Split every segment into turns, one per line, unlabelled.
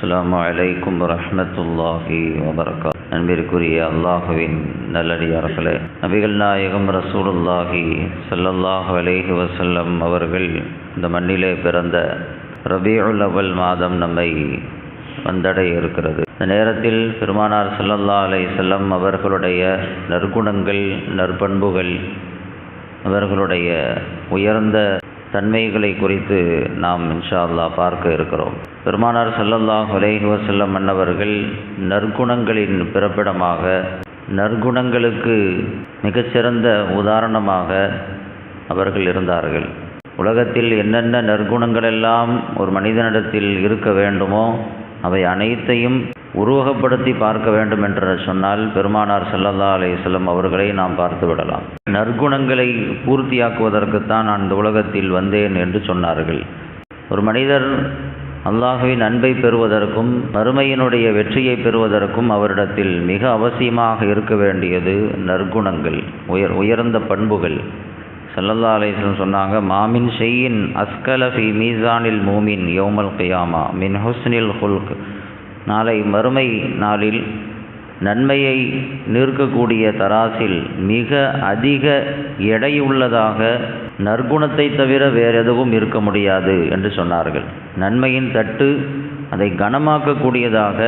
அஸ்லாம் அலைக்கும் வரஹ்மத்துல்லாஹி வபரகாத். அன்பிற்குரிய அல்லாஹுவின் நல்லடியார்களே நபிகள் நாயகம் ரசூலுல்லாஹி சல்லல்லாஹ் அலைஹி வசல்லம் அவர்கள் இந்த மண்ணிலே பிறந்த ரபியுல் அவல் மாதம் நம்மை வந்தடைய இருக்கிறது. இந்த நேரத்தில் பெருமானார் சல்லல்லா அலை செல்லம் அவர்களுடைய நற்குணங்கள் நற்பண்புகள் அவர்களுடைய உயர்ந்த தன்மைகளை குறித்து நாம் இன்ஷா அல்லாஹ் பார்க்க இருக்கிறோம். பெருமானார் ஸல்லல்லாஹு அலைஹி செல்லம் அன்னவர்கள் நற்குணங்களின் பிறப்பிடமாக நற்குணங்களுக்கு மிகச்சிறந்த உதாரணமாக அவர்கள் இருந்தார்கள். உலகத்தில் என்னென்ன நற்குணங்களெல்லாம் ஒரு மனிதனிடத்தில் இருக்க வேண்டுமோ அவை அனைத்தையும் உருவகப்படுத்தி பார்க்க வேண்டும் என்று சொன்னால் பெருமானார் செல்லல்லா அலைஹிஸ்ஸல்லம் அவர்களை நாம் பார்த்து விடலாம். நற்குணங்களை பூர்த்தியாக்குவதற்குத்தான் நான் இந்த உலகத்தில் வந்தேன் என்று சொன்னார்கள். ஒரு மனிதர் அல்லாஹுவின் அன்பை பெறுவதற்கும் மறுமையினுடைய வெற்றியை பெறுவதற்கும் அவரிடத்தில் மிக அவசியமாக இருக்க வேண்டியது நற்குணங்கள் உயர் உயர்ந்த பண்புகள். சல்லல்லா அலிஸ்லம் சொன்னாங்க மாமின் ஷெய்யின் அஸ்கலஃபி மீசானில் மூமின் யோமல் கயாமா மின் ஹுஸ்னில் ஹுல்க். நாளை மறுமை நாளில் நன்மையை நிற்கக்கூடிய தராசில் மிக அதிக எடையுள்ளதாக நற்குணத்தை தவிர வேறெதுவும் இருக்க முடியாது என்று சொன்னார்கள். நன்மையின் தட்டு அதை கனமாக்கக்கூடியதாக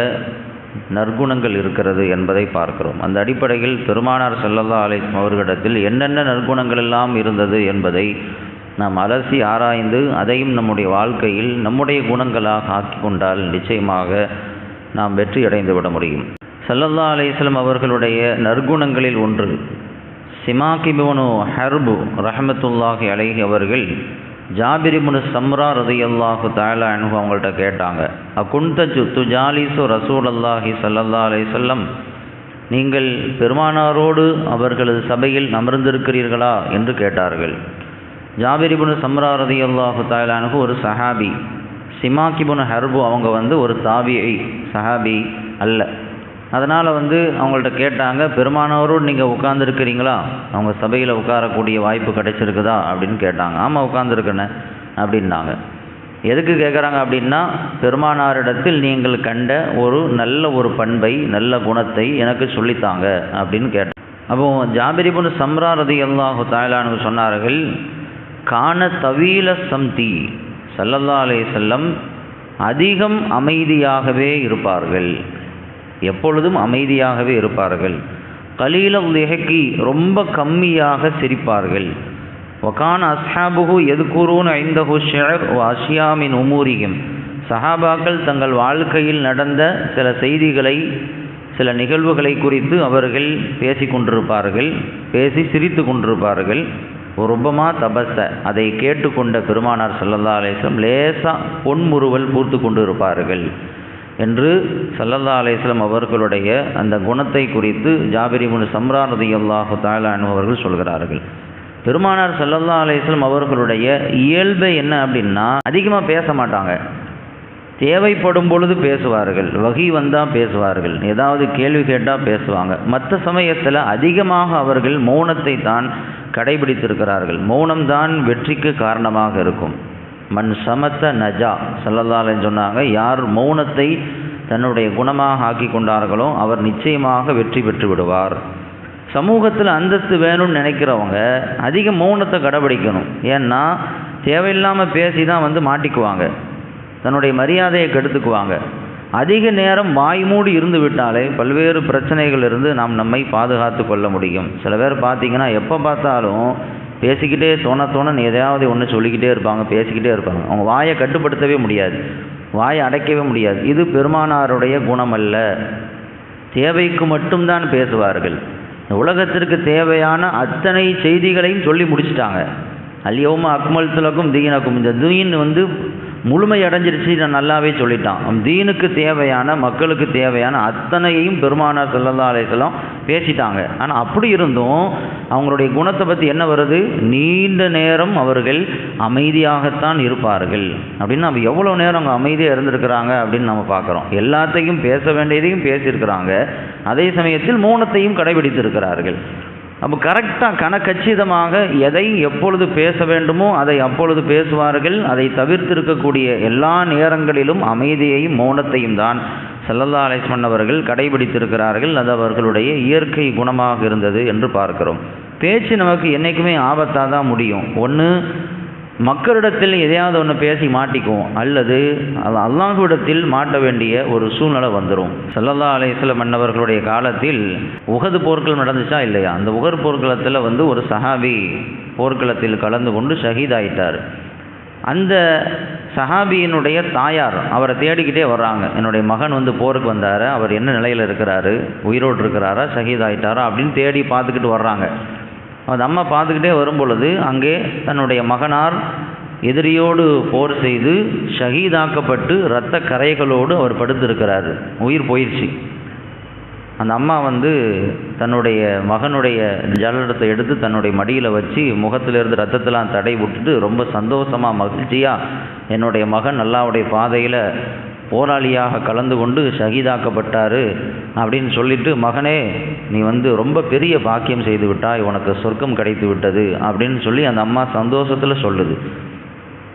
நற்குணங்கள் இருக்கிறது என்பதை பார்க்கிறோம். அந்த அடிப்படையில் பெருமானார் செல்லல்லா அலை அவர்களிடத்தில் என்னென்ன நற்குணங்கள் எல்லாம் இருந்தது என்பதை நாம் அலசி ஆராய்ந்து அதையும் நம்முடைய வாழ்க்கையில் நம்முடைய குணங்களாக ஆக்கி கொண்டால் நிச்சயமாக நாம் வெற்றி அடைந்து விட முடியும். சல்லல்லா அலிஸ்லம் அவர்களுடைய நற்குணங்களில் ஒன்று சிமாகிபுனு ஹர்பு ரஹமத்துல்லாஹி அலைஹி அவர்கள் ஜாபிரிபுனு சம்ரா ரதி அல்லாஹு தாயலா அனுகு அவங்கள்ட்ட கேட்டாங்க அக்குண்த துஜாலிசு ரசூல் அல்லாஹி சல்லல்லா அலிசல்லம் நீங்கள் பெருமானாரோடு அவர்களது சபையில் அமர்ந்திருக்கிறீர்களா? என்று கேட்டார்கள். ஜாபிரிபுனு சம்ரா ரதி அல்லாஹு தாயலா ஒரு சஹாபி சிமாக்கிபுனு ஹர்பு அவங்க வந்து ஒரு தாபியை சஹாபி அல்ல. அதனால் வந்து அவங்கள்ட்ட கேட்டாங்க பெருமானவரோடு நீங்கள் உட்காந்துருக்கிறீங்களா அவங்க சபையில் உட்காரக்கூடிய வாய்ப்பு கிடைச்சிருக்குதா? அப்படின்னு கேட்டாங்க. ஆமாம் உட்காந்துருக்கேன்னு அப்படின்னாங்க. எதுக்கு கேட்குறாங்க அப்படின்னா பெருமானாரிடத்தில் நீங்கள் கண்ட ஒரு நல்ல ஒரு பண்பை நல்ல குணத்தை எனக்கு சொல்லித்தாங்க அப்படின்னு கேட்டாங்க அப்போ ஜாபிரிபுன் சம்ரா ரதி அல்லாஹு தாயலானு சொன்னார்கள் காண தவீல சம்தி. சல்லல்லா அலே செல்லம் அதிகம் அமைதியாகவே இருப்பார்கள். எப்பொழுதும் அமைதியாகவே இருப்பார்கள். கலீல திகக்கி ரொம்ப கம்மியாக சிரிப்பார்கள். ஒகான் அஸ்ஹாபுகு எது கூறுவன் ஐந்தஹு ஷேர் அஷியாமின் உமூரியும் சஹாபாக்கள் தங்கள் வாழ்க்கையில் நடந்த சில செய்திகளை சில நிகழ்வுகளை குறித்து அவர்கள் பேசி கொண்டிருப்பார்கள் பேசி சிரித்து கொண்டிருப்பார்கள். ரொம்பமா தபஸ அதை கேட்டுக்கொண்ட பெருமானார் சல்லல்லா அலேஸ்லம் லேசாக பொன்முறுவல் பூர்த்து கொண்டு இருப்பார்கள் என்று சல்லல்லா அலேஸ்லம் அவர்களுடைய அந்த குணத்தை குறித்து ஜாபிரி முன் சம்ராரதி அல்லாஹு தாலானு அவர்கள் சொல்கிறார்கள். பெருமானார் சல்லல்லா அலேஸ்லம் அவர்களுடைய இயல்பு என்ன அப்படின்னா அதிகமாக பேச மாட்டாங்க. தேவைப்படும் பொழுது பேசுவார்கள். வகி வந்தால் பேசுவார்கள். ஏதாவது கேள்வி கேட்டால் பேசுவாங்க. மற்ற சமயத்தில் அதிகமாக அவர்கள் மௌனத்தை தான் கடைபிடித்திருக்கிறார்கள். மௌனம்தான் வெற்றிக்கு காரணமாக இருக்கும். மண் சமத்த நஜா சல்லல்லாலன்னு சொன்னாங்க யார் மௌனத்தை தன்னுடைய குணமாக ஆக்கி கொண்டார்களோ அவர் நிச்சயமாக வெற்றி பெற்று விடுவார். சமூகத்தில் அந்தஸ்து வேணும்னு நினைக்கிறவங்க அதிக மௌனத்தை கடைபிடிக்கணும். ஏன்னா தேவையில்லாமல் பேசி தான் வந்து மாட்டிக்குவாங்க. தன்னுடைய மரியாதையை கெடுத்துக்குவாங்க. அதிக நேரம் வாய் மூடி இருந்து விட்டாலே பல்வேறு பிரச்சனைகள் இருந்து நாம் நம்மை பாதுகாத்து கொள்ள முடியும். சில பேர் பார்த்தீங்கன்னா எப்போ பார்த்தாலும் பேசிக்கிட்டே தோண தோண எதையாவது ஒன்று சொல்லிக்கிட்டே இருப்பாங்க பேசிக்கிட்டே இருப்பாங்க. அவங்க வாயை கட்டுப்படுத்தவே முடியாது. வாயை அடைக்கவே முடியாது. இது பெருமானாருடைய குணம் அல்ல தேவைக்கு மட்டும்தான் பேசுவார்கள். உலகத்திற்கு தேவையான அத்தனை செய்திகளையும் சொல்லி முடிச்சிட்டாங்க. அல்யோம அக்மல் துலக்கும் தீனக்கும். இந்த தீன் வந்து முழுமை அடைஞ்சிருச்சு நான் நல்லாவே சொல்லிட்டான். தீனுக்கு தேவையான மக்களுக்கு தேவையான அத்தனையும் பெருமானார் செல்லல்லா அலையம் பேசிட்டாங்க. ஆனால் அப்படி இருந்தும் அவங்களுடைய குணத்தை பற்றி என்ன வருது? நீண்ட நேரம் அவர்கள் அமைதியாகத்தான் இருப்பார்கள். அப்படின்னு நம்ம எவ்வளோ நேரம் அவங்க அமைதியாக இருந்திருக்கிறாங்க அப்படின்னு நம்ம பார்க்குறோம். எல்லாத்தையும் பேச வேண்டியதையும் பேசியிருக்கிறாங்க. அதே சமயத்தில் மௌனத்தையும் கடைபிடித்திருக்கிறார்கள். அப்போ கரெக்டாக கணக்கச்சிதமாக எதை எப்பொழுது பேச வேண்டுமோ அதை அப்பொழுது பேசுவார்கள். அதை தவிர்த்திருக்கக்கூடிய எல்லா நேரங்களிலும் அமைதியையும் மௌனத்தையும் தான் செல்லல்லா அலிஸ்மன் அவர்கள் கடைபிடித்திருக்கிறார்கள். அது அவர்களுடைய இயற்கை குணமாக இருந்தது என்று பார்க்கிறோம். பேச்சு நமக்கு என்றைக்குமே ஆபத்தாக தான் முடியும். ஒன்று மக்களிடத்தில் எதையாவது ஒன்று பேசி மாட்டிக்குவோம். அல்லது அது அல்லாஹுவிடத்தில் மாட்ட வேண்டிய ஒரு சூழ்நிலை வந்துடும் சல்லல்லா அலையம் மன்னவர்களுடைய காலத்தில் உகது போர்கள் நடந்துச்சா இல்லையா? அந்த உகர் போர்க்களத்தில் வந்து ஒரு சஹாபி போர்க்களத்தில் கலந்து கொண்டு ஷஹீத் ஆயிட்டார் அந்த சஹாபியினுடைய தாயார் அவரை தேடிக்கிட்டே வர்றாங்க. என்னுடைய மகன் வந்து போருக்கு வந்தார். அவர் என்ன நிலையில் இருக்கிறாரு? உயிரோடு இருக்கிறாரா? ஷஹீத் ஆயிட்டாரா அப்படின்னு தேடி பார்த்துக்கிட்டு வர்றாங்க. அந்த அம்மா பார்த்துக்கிட்டே வரும் பொழுது அங்கே தன்னுடைய மகனார் எதிரியோடு போர் செய்து ஷஹீதாக்கப்பட்டு இரத்த கரைகளோடு அவர் படுத்திருக்கிறாரு. உயிர் போயிடுச்சு அந்த அம்மா வந்து தன்னுடைய மகனுடைய ஜலடத்தை எடுத்து தன்னுடைய மடியில் வச்சு முகத்திலிருந்து ரத்தத்தெல்லாம் தடை விட்டுட்டு ரொம்ப சந்தோஷமாக மகிழ்ச்சியாக என்னுடைய மகன் நல்லாவுடைய பாதையில் போராளியாக கலந்து கொண்டு ஷகிதாக்கப்பட்டார் அப்படின்னு சொல்லிட்டு மகனே நீ வந்து ரொம்ப பெரிய பாக்கியம் செய்து விட்டாய் உனக்கு சொர்க்கம் கிடைத்து விட்டது அப்படின்னு சொல்லி அந்த அம்மா சந்தோஷத்தில் சொல்லுது.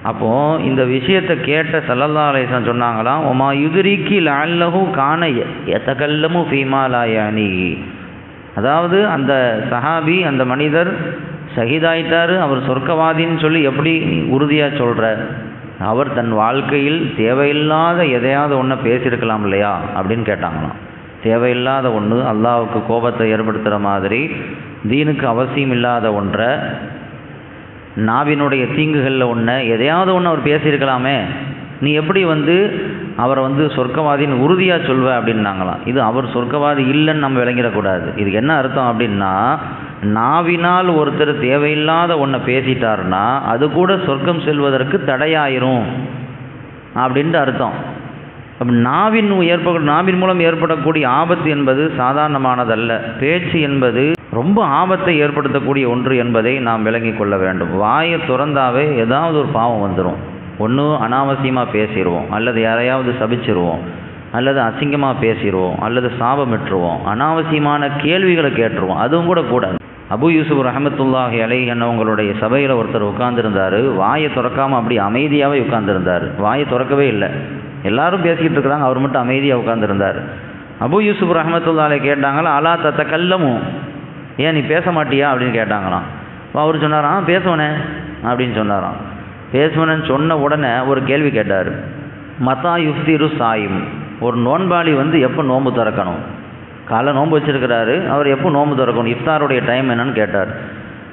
அப்போது இந்த விஷயத்தை கேட்ட சல்லல்லா அலேசன் சொன்னாங்களாம் உமா யுதிரிக்கு லால்லஹு காண எத்தகல்லமும் ஃபீமாலாயானி அதாவது அந்த சஹாபி அந்த மனிதர் சகிதாயிட்டார் அவர் சொர்க்கவாதின்னு சொல்லி எப்படி உறுதியாக சொல்கிற அவர் தன் வாழ்க்கையில் தேவையில்லாத எதையாவது ஒன்றை பேசியிருக்கலாம் இல்லையா? அப்படின்னு கேட்டாங்களாம். தேவையில்லாத ஒன்று அல்லாவுக்கு கோபத்தை ஏற்படுத்துகிற மாதிரி தீனுக்கு அவசியம் இல்லாத ஒன்றை நாவினுடைய தீங்குகளில் ஒன்று எதையாவது ஒன்று அவர் பேசியிருக்கலாமே. நீ எப்படி வந்து அவரை வந்து சொர்க்கவாதின்னு உறுதியாக சொல்வ அப்படின்னாங்களாம். இது அவர் சொர்க்கவாதி இல்லைன்னு நம்ம விளங்கிடக்கூடாது. இதுக்கு என்ன அர்த்தம் அப்படின்னா நாவினால் ஒருத்தர் தேவையில்லாத ஒன்றை பேசிட்டார்னா அது கூட சொர்க்கம் செல்வதற்கு தடையாயிரும். அப்படின்ட்டு அர்த்தம். அப்போ நாவின் ஏற்பட நாவின் மூலம் ஏற்படக்கூடிய ஆபத்து என்பது சாதாரணமானதல்ல. பேச்சு என்பது ரொம்ப ஆபத்தை ஏற்படுத்தக்கூடிய ஒன்று என்பதை நாம் விளங்கி கொள்ள வேண்டும். வாயை துறந்தாவே ஏதாவது ஒரு பாவம் வந்துடும் ஒன்று அனாவசியமாக பேசிடுவோம் அல்லது யாரையாவது சபிச்சிருவோம். அல்லது அசிங்கமாக பேசிடுவோம் அல்லது சாபமிட்டுருவோம். அனாவசியமான கேள்விகளை கேட்டுருவோம். அதுவும் கூட கூடாது. அபு யூசுப் ரஹமத்துல்லாஹி அலை என்னவங்களுடைய சபையில் ஒருத்தர் உட்காந்துருந்தார் வாயை திறக்காமல் அப்படி அமைதியாகவே உட்காந்துருந்தார் வாயை திறக்கவே இல்லை. எல்லாரும் பேசிக்கிட்டு இருக்கிறாங்க. அவர் மட்டும் அமைதியாக உட்காந்துருந்தார் அபு யூசுப் ரஹமத்துல்லாலே கேட்டாங்களா அலா தத்த கல்லமும் ஏன் நீ பேச மாட்டியா? அப்படின்னு கேட்டாங்களாம். அவர் சொன்னாராம் பேசுவனே. அப்படின்னு சொன்னாராம். பேசுவனேன்னு சொன்ன உடனே ஒரு கேள்வி கேட்டார். மத்தா யுஃப்திரு சாயும். ஒரு நோன்பாளி வந்து எப்போ நோன்பு திறக்கணும்? காலை நோன்பு வச்சிருக்கிறாரு. அவர் எப்போ நோன்பு திறக்கணும்? இஃப்தாருடைய டைம் என்னன்னு கேட்டார்.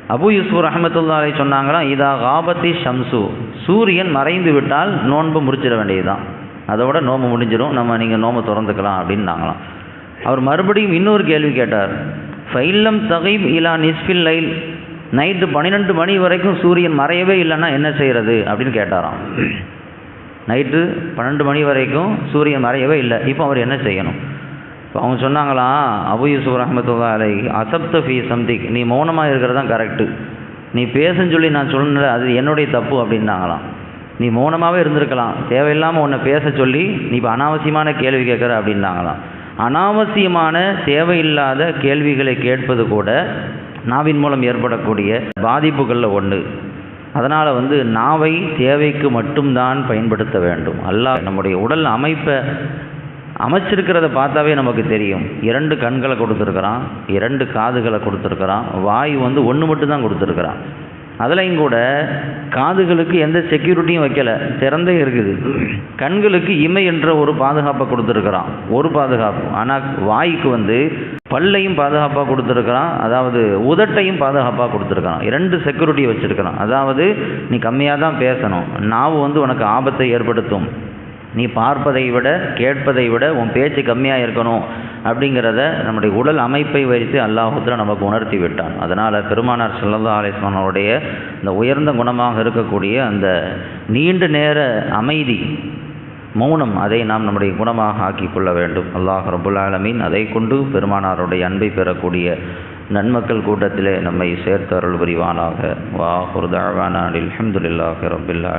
அபு யூசுப் ரஹமத்துல்லா சொன்னாங்களாம் இதா காபத்தி ஷம்சு. சூரியன் மறைந்து விட்டால் நோன்பு முடிச்சிட வேண்டியதுதான். அதோட நோம்பு முடிஞ்சிடும். நம்ம நீங்கள் நோம்பு திறந்துக்கலாம் அப்படின்னாங்களாம். அவர் மறுபடியும் இன்னொரு கேள்வி கேட்டார். ஃபைல்லம் தகைப் இலா நிஸ்பில் லைல். நைட்டு பன்னிரெண்டு மணி வரைக்கும் சூரியன் மறையவே இல்லைன்னா என்ன செய்கிறது அப்படின்னு கேட்டாராம். நைட்டு பன்னெண்டு மணி வரைக்கும் சூரியன் மறையவே இல்லை. இப்போ அவர் என்ன செய்யணும்? இப்போ அவங்க சொன்னாங்களாம் அபு யூசுப் ரஹமத்துல்லா அலை அசப்த ஃபீ சம்திக் நீ மௌனமாக இருக்கிறது தான் கரெக்டு நீ பேசுன்னு சொல்லி நான் சொன்னல அது என்னுடைய தப்பு அப்படின்னாங்களாம். நீ மௌனமாகவே இருந்திருக்கலாம் தேவையில்லாமல் உன்னை பேச சொல்லி நீ இப்போ அனாவசியமான கேள்வி கேட்குற அப்படின்னாங்களாம். அனாவசியமான தேவையில்லாத கேள்விகளை கேட்பது கூட நாவின் மூலம் ஏற்படக்கூடிய பாதிப்புகளில் ஒன்று அதனால் வந்து நாவை தேவைக்கு மட்டும்தான் பயன்படுத்த வேண்டும். அல்லாஹ் நம்முடைய உடல் அமைப்பை அமைச்சிருக்கிறத பார்த்தாவே நமக்கு தெரியும். இரண்டு கண்களை கொடுத்துருக்குறான் இரண்டு காதுகளை கொடுத்துருக்குறான் வாய் வந்து ஒன்று மட்டும் தான் கொடுத்துருக்குறான். அதுலேயும் கூட காதுகளுக்கு எந்த செக்யூரிட்டியும் வைக்கல. திறந்தே இருக்குது. கண்களுக்கு இமை என்ற ஒரு பாதுகாப்பை கொடுத்துருக்குறான். ஒரு பாதுகாப்பு. ஆனால் வாய்க்கு வந்து பல்லையும் பாதுகாப்பாக கொடுத்துருக்குறான். அதாவது உதட்டையும் பாதுகாப்பாக கொடுத்துருக்குறான். இரண்டு செக்யூரிட்டி வச்சுருக்கிறான். அதாவது நீ கம்மியாக தான் பேசணும். நாவு வந்து உனக்கு ஆபத்தை ஏற்படுத்தும். நீ பார்ப்பதை விட கேட்பதை விட உன் பேச்சு கம்மியாக இருக்கணும் அப்படிங்கிறத நம்முடைய உடல் அமைப்பை வைத்து அல்லாஹுத்திர நமக்கு உணர்த்தி விட்டான். அதனால் பெருமானார் சல்லல்லா அலிஸ்லானுடைய இந்த உயர்ந்த குணமாக இருக்கக்கூடிய அந்த நீண்ட நேர அமைதி மௌனம் அதை நாம் நம்முடைய குணமாக ஆக்கி கொள்ள வேண்டும். அல்லாஹ் ரபுல்லாலமீன் அதை கொண்டு பெருமானாருடைய அன்பை பெறக்கூடிய நன்மக்கள் கூட்டத்திலே நம்மை சேர்த்தருள் புரிவானாக. வா ஒரு தாழ்வான அலமதுல்லாஹ் ரபுல்லா